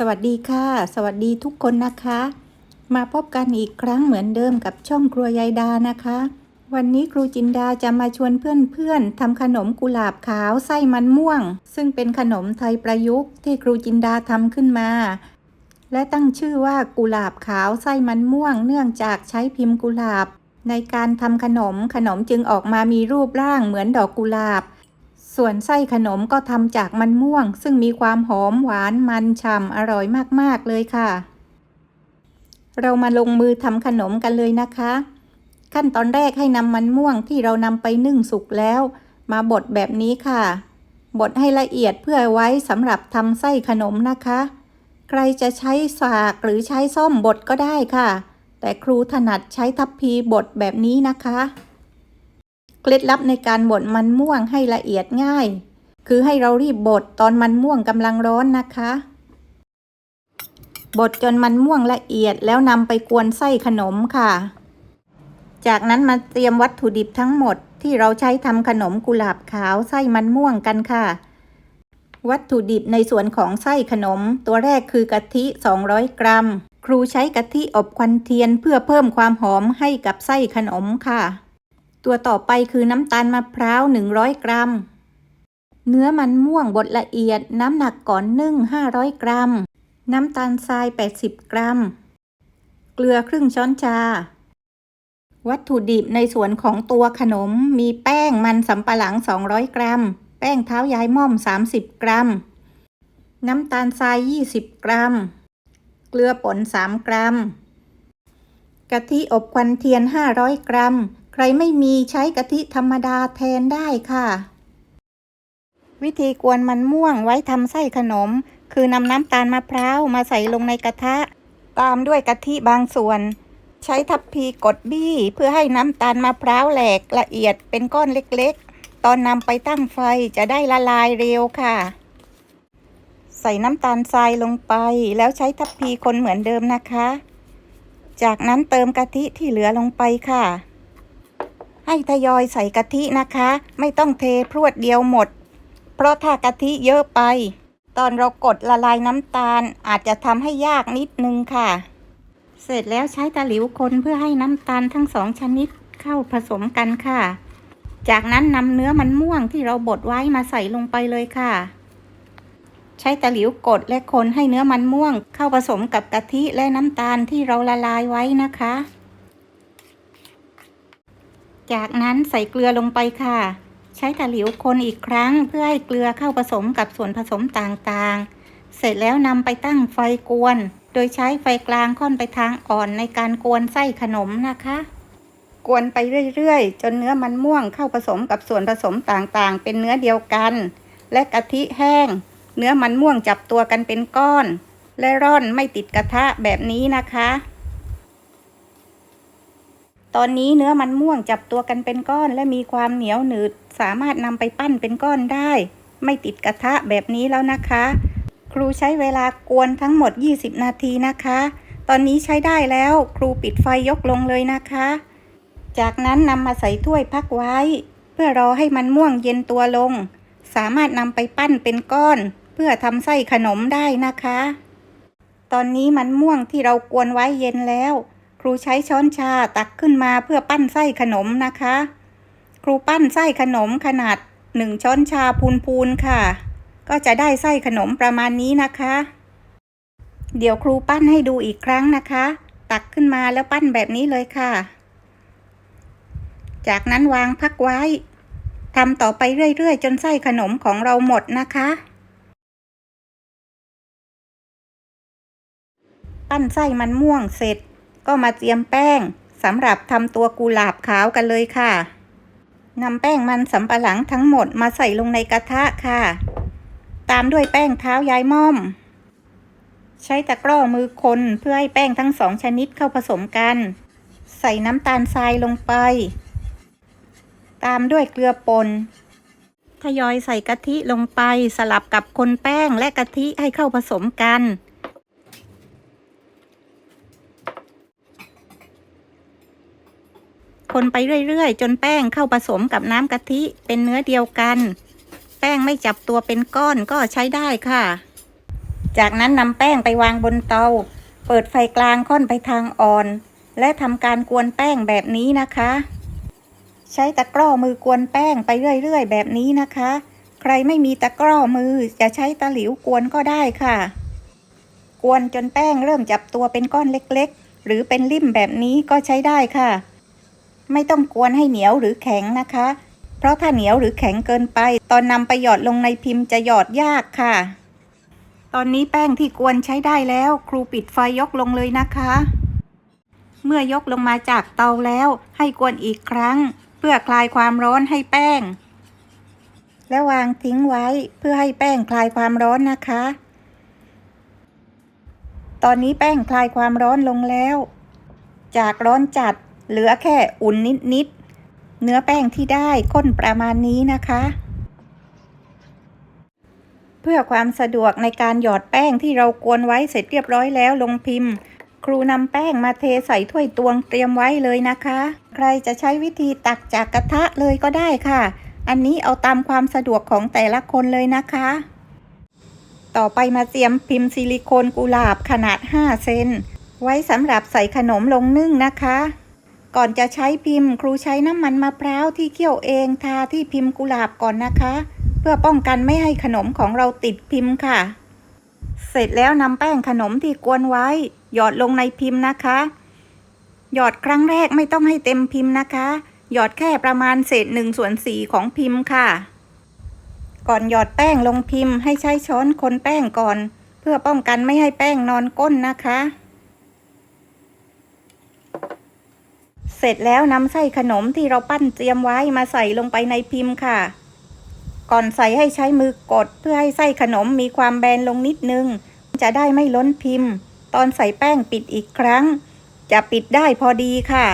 สวัสดีค่ะ สวัสดีทุกคนนะคะ มาพบกันอีกครั้งเหมือนเดิมกับช่องครัวยายดานะคะ วันนี้ครูจินดาจะมาชวนเพื่อนๆทำขนมกุหลาบขาวไส้มันม่วง ซึ่งเป็นขนมไทยประยุกต์ที่ครูจินดาทำขึ้นมา และตั้งชื่อว่ากุหลาบขาวไส้มันม่วง เนื่องจากใช้พิมพ์กุหลาบ ในการทำขนมขนมจึงออกมามีรูปร่างเหมือนดอกกุหลาบ ส่วนไส้ขนมก็ทำจากมันม่วง ซึ่งมีความหอมหวานมันฉ่ำอร่อยมากๆเลยค่ะ เรามาลงมือทำขนมกันเลยนะคะ ขั้นตอนแรกให้นำมันม่วงที่เรานำไปนึ่งสุกแล้ว มาบดแบบนี้ค่ะ บดให้ละเอียดเพื่อไว้สำหรับทำไส้ขนมนะคะ ใครจะใช้สากหรือใช้ส้อมบดก็ได้ค่ะ แต่ครูถนัดใช้ทัพพีบดแบบนี้นะคะ เคล็ดลับในการบดมันม่วงให้ละเอียดง่าย คือให้เรารีบบดตอนมันม่วงกำลังร้อนนะคะ บดจนมันม่วงละเอียดแล้วนำไปกวนไส้ขนมค่ะ จากนั้นมาเตรียมวัตถุดิบทั้งหมดที่เราใช้ทำขนมกุหลาบขาวไส้มันม่วงกันค่ะ วัตถุดิบในส่วนของไส้ขนม ตัวแรกคือกะทิ 200 กรัม ครูใช้กะทิอบควันเทียนเพื่อเพิ่มความหอมให้กับไส้ขนมค่ะ ตัวต่อไปคือน้ำตาลมะพร้าว 100 กรัม เนื้อมันม่วงบดละเอียด น้ำหนักก่อนนึ่ง 500 กรัม น้ำตาลทราย 80 กรัม เกลือครึ่งช้อนชา วัตถุดิบในส่วนของตัวขนมมีแป้งมันสำปะหลัง 200 กรัม แป้งเท้ายายม่อม 30 กรัม น้ำตาลทราย 20 กรัม เกลือป่น 3 กรัมกะทิอบควันเทียน 500 กรัม ใครไม่มีใช้กะทิธรรมดาแทนได้ค่ะ วิธีกวนมันม่วงไว้ทำไส้ขนม คือนำน้ำตาลมะพร้าวมาใส่ลงในกระทะ ตามด้วยกะทิบางส่วน ใช้ทัพพีกดบี้เพื่อให้น้ำตาลมะพร้าวแหลกละเอียดเป็นก้อนเล็กๆ ตอนนำไปตั้งไฟจะได้ละลายเร็วค่ะ ใส่น้ำตาลทรายลงไป แล้วใช้ทัพพีคนเหมือนเดิมนะคะ จากนั้นเติมกะทิที่เหลือลงไปค่ะ ให้ทยอยใส่กะทินะคะ ไม่ต้องเทพรวดเดียวหมด เพราะถ้ากะทิเยอะไป ตอนเรากดละลายน้ำตาลอาจจะทำให้ยากนิดนึงค่ะ เสร็จแล้วใช้ตะหลิวคนเพื่อให้น้ำตาลทั้งสองชนิดเข้าผสมกันค่ะ จากนั้นนำเนื้อมันม่วงที่เราบดไว้มาใส่ลงไปเลยค่ะ ใช้ตะหลิวกดและคนให้เนื้อมันม่วง เข้าผสมกับกะทิและน้ำตาลที่เราละลายไว้นะคะ จากนั้นใส่เกลือลงไปค่ะ ใช้ตะหลิวคนอีกครั้งเพื่อให้เกลือเข้าผสมกับส่วนผสมต่างๆ เสร็จแล้วนำไปตั้งไฟกวน โดยใช้ไฟกลางค่อนไปทางอ่อนในการกวนไส้ขนมนะคะ กวนไปเรื่อยๆ จนเนื้อมันม่วงเข้าผสมกับส่วนผสมต่างๆ เป็นเนื้อเดียวกัน และกะทิแห้ง เนื้อมันม่วงจับตัวกันเป็นก้อน และร่อนไม่ติดกระทะแบบนี้นะคะ ตอนนี้เนื้อมันม่วงจับตัวกันเป็นก้อน และมีความเหนียวหนืด สามารถนำไปปั้นเป็นก้อนได้ ไม่ติดกระทะแบบนี้แล้วนะคะ ครูใช้เวลากวนทั้งหมด 20 นาทีนะคะ ตอนนี้ใช้ได้แล้วครูปิดไฟยกลงเลยนะคะ จากนั้นนำมาใส่ถ้วยพักไว้ เพื่อรอให้มันม่วงเย็นตัวลง สามารถนำไปปั้นเป็นก้อน เพื่อทำไส้ขนมได้นะคะ ตอนนี้มันม่วงที่เรากวนไว้เย็นแล้ว ครูใช้ช้อนชาตักขึ้นมาเพื่อปั้นไส้ขนมนะคะ ครูปั้นไส้ขนมขนาดหนึ่งช้อนชาพูนๆค่ะ ก็จะได้ไส้ขนมประมาณนี้นะคะ เดี๋ยวครูปั้นให้ดูอีกครั้งนะคะ ตักขึ้นมาแล้วปั้นแบบนี้เลยค่ะ จากนั้นวางพักไว้ทำต่อไปเรื่อยๆ จนไส้ขนมของเราหมดนะคะ ปั้นไส้มันม่วงเสร็จ ก็มาเตรียมแป้งสำหรับทำตัวกุหลาบขาวกันเลยค่ะนำแป้งมันสำปะหลังทั้งหมดมาใส่ลงในกระทะค่ะ ตามด้วยแป้งเท้ายายม่อม ใช้ตะกร้อมือคนเพื่อให้แป้งทั้งสองชนิดเข้าผสมกัน ใส่น้ำตาลทรายลงไป ตามด้วยเกลือป่นทยอยใส่กะทิลงไปสลับกับคนแป้งและกะทิให้เข้าผสมกัน คนไปเรื่อยๆ จนแป้งเข้าผสมกับน้ำกะทิเป็นเนื้อเดียวกัน แป้งไม่จับตัวเป็นก้อนก็ใช้ได้ค่ะ จากนั้นนำแป้งไปวางบนเตา เปิดไฟกลางค่อนไปทางอ่อน และทำการกวนแป้งแบบนี้นะคะ ใช้ตะกร้อมือกวนแป้งไปเรื่อยๆ แบบนี้นะคะ ใครไม่มีตะกร้อมือจะใช้ตะหลิวกวนก็ได้ค่ะ กวนจนแป้งเริ่มจับตัวเป็นก้อนเล็ก ๆ หรือเป็นริ่มแบบนี้ก็ใช้ได้ค่ะ ไม่ต้องกวนให้เหนียวหรือแข็งนะคะ เพราะถ้าเหนียวหรือแข็งเกินไป ตอนนำไปหยอดลงในพิมพ์จะหยอดยากค่ะ ตอนนี้แป้งที่กวนใช้ได้แล้ว ครูปิดไฟยกลงเลยนะคะ เมื่อยกลงมาจากเตาแล้ว ให้กวนอีกครั้ง เพื่อคลายความร้อนให้แป้ง และวางทิ้งไว้เพื่อให้แป้งคลายความร้อนนะคะ ตอนนี้แป้งคลายความร้อนลงแล้ว จากร้อนจัด เหลือแค่อุ่นนิดๆ เนื้อแป้งที่ได้ข้นประมาณนี้นะคะ เพื่อความสะดวกในการหยอดแป้งที่เรากวนไว้เสร็จเรียบร้อยแล้วลงพิมพ์ ครูนำแป้งมาเทใส่ถ้วยตวงเตรียมไว้เลยนะคะ ใครจะใช้วิธีตักจากกระทะเลยก็ได้ค่ะ อันนี้เอาตามความสะดวกของแต่ละคนเลยนะคะ ต่อไปมาเตรียมพิมพ์ซิลิโคนกุหลาบขนาด 5 เซนไว้สำหรับใส่ขนมลงนึ่งนะคะ ก่อนจะใช้พิมพ์ ครูใช้น้ำมันมะพร้าวที่เคี่ยวเองทาที่พิมพ์กุหลาบก่อนนะคะ เพื่อป้องกันไม่ให้ขนมของเราติดพิมพ์ค่ะ เสร็จแล้วนำแป้งขนมที่กวนไว้ หยอดลงในพิมพ์นะคะ หยอดครั้งแรกไม่ต้องให้เต็มพิมพ์นะคะ หยอดแค่ประมาณเศษหนึ่งส่วนสี่ของพิมพ์ค่ะ ก่อนหยอดแป้งลงพิมพ์ให้ใช้ช้อนคนแป้งก่อน เพื่อป้องกันไม่ให้แป้งนอนก้นนะคะ เสร็จแล้วนำไส้ขนมที่เราปั้นเตรียมไว้มาใส่ลงไปในพิมพ์ค่ะ ก่อนใส่ให้ใช้มือกดเพื่อให้ไส้ขนมมีความแบนลงนิดนึง จะได้ไม่ล้นพิมพ์ ตอนใส่แป้งปิดอีกครั้ง จะปิดได้พอดีค่ะ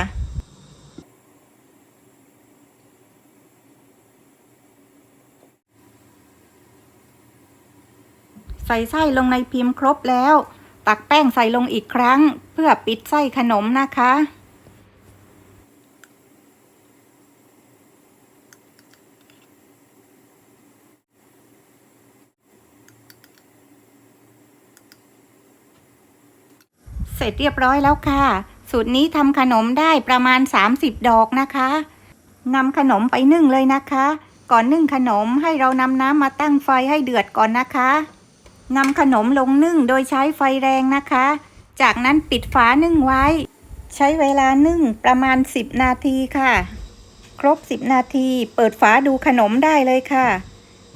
ใส่ไส้ลงในพิมพ์ครบแล้ว ตักแป้งใส่ลงอีกครั้ง เพื่อปิดไส้ขนมนะคะ สร็จเรียบร้อยแล้วค่ะ สูตรนี้ทำขนมได้ประมาณ 30 ดอกนะคะนำขนมไปนึ่งเลยนะคะ ก่อนนึ่งขนมให้เรานำน้ำมาตั้งไฟให้เดือดก่อนนะคะนำขนมลงนึ่งโดยใช้ไฟแรงนะคะ จากนั้นปิดฝานึ่งไว้ ใช้เวลานึ่งประมาณ 10 นาทีค่ะ ครบ 10 นาที เปิดฝาดูขนมได้เลยค่ะ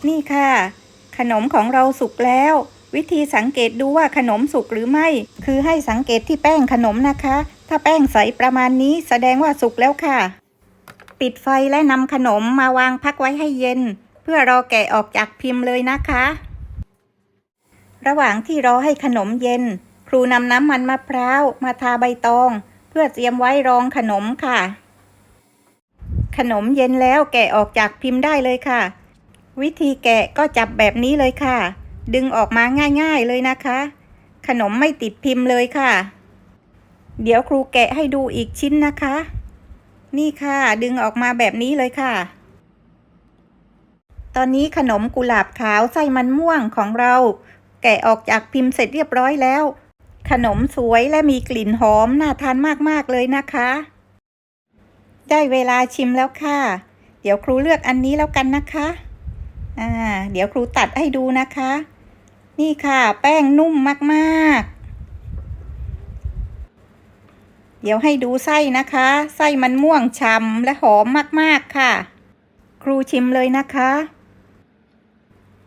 นี่ค่ะ ขนมของเราสุกแล้ว วิธีสังเกตดูว่าขนมสุกหรือไม่ คือให้สังเกตที่แป้งขนมนะคะ ถ้าแป้งใสประมาณนี้แสดงว่าสุกแล้วค่ะ ปิดไฟและนำขนมมาวางพักไว้ให้เย็น เพื่อรอแกะออกจากพิมพ์เลยนะคะ ระหว่างที่รอให้ขนมเย็น ครูนำน้ำมันมะพร้าวมาทาใบตอง เพื่อเตรียมไว้รองขนมค่ะ ขนมเย็นแล้วแกะออกจากพิมพ์ได้เลยค่ะ วิธีแกะก็จับแบบนี้เลยค่ะ ดึงออกมาง่ายๆเลยนะคะ ขนมไม่ติดพิมพ์เลยค่ะ เดี๋ยวครูแกะให้ดูอีกชิ้นนะคะ นี่ค่ะ ดึงออกมาแบบนี้เลยค่ะ ตอนนี้ขนมกุหลาบขาวไส้มันม่วงของเรา แกะออกจากพิมพ์เสร็จเรียบร้อยแล้ว ขนมสวยและมีกลิ่นหอมน่าทานมากๆเลยนะคะ ได้เวลาชิมแล้วค่ะ เดี๋ยวครูเลือกอันนี้แล้วกันนะคะอ่าเดี๋ยวครูตัดให้ดูนะคะ นี่ค่ะ แป้งนุ่มมากๆ เดี๋ยวให้ดูไส้นะคะ ไส้มันม่วงฉ่ำและหอมมากๆค่ะ ครูชิมเลยนะคะ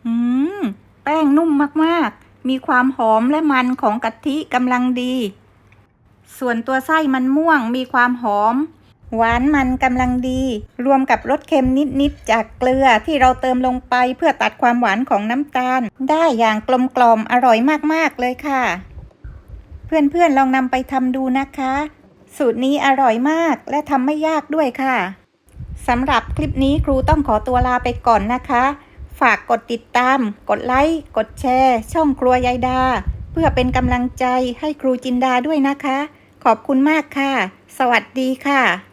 อืม แป้งนุ่มมากๆ มีความหอมและมันของกะทิกำลังดี ส่วนตัวไส้มันม่วงมีความหอม หวานมันกำลังดี รวมกับรสเค็มนิดๆจากเกลือที่เราเติมลงไปเพื่อตัดความหวานของน้ำตาล ได้อย่างกลมกล่อมอร่อยมากๆเลยค่ะ เพื่อนๆลองนำไปทำดูนะคะ สูตรนี้อร่อยมากและทำไม่ยากด้วยค่ะสำหรับคลิปนี้ครูต้องขอตัวลาไปก่อนนะคะ ฝากกดติดตาม กดไลค์ กดแชร์ ช่องครัวยายดา เพื่อเป็นกำลังใจให้ครูจินดาด้วยนะคะ ขอบคุณมากค่ะ สวัสดีค่ะ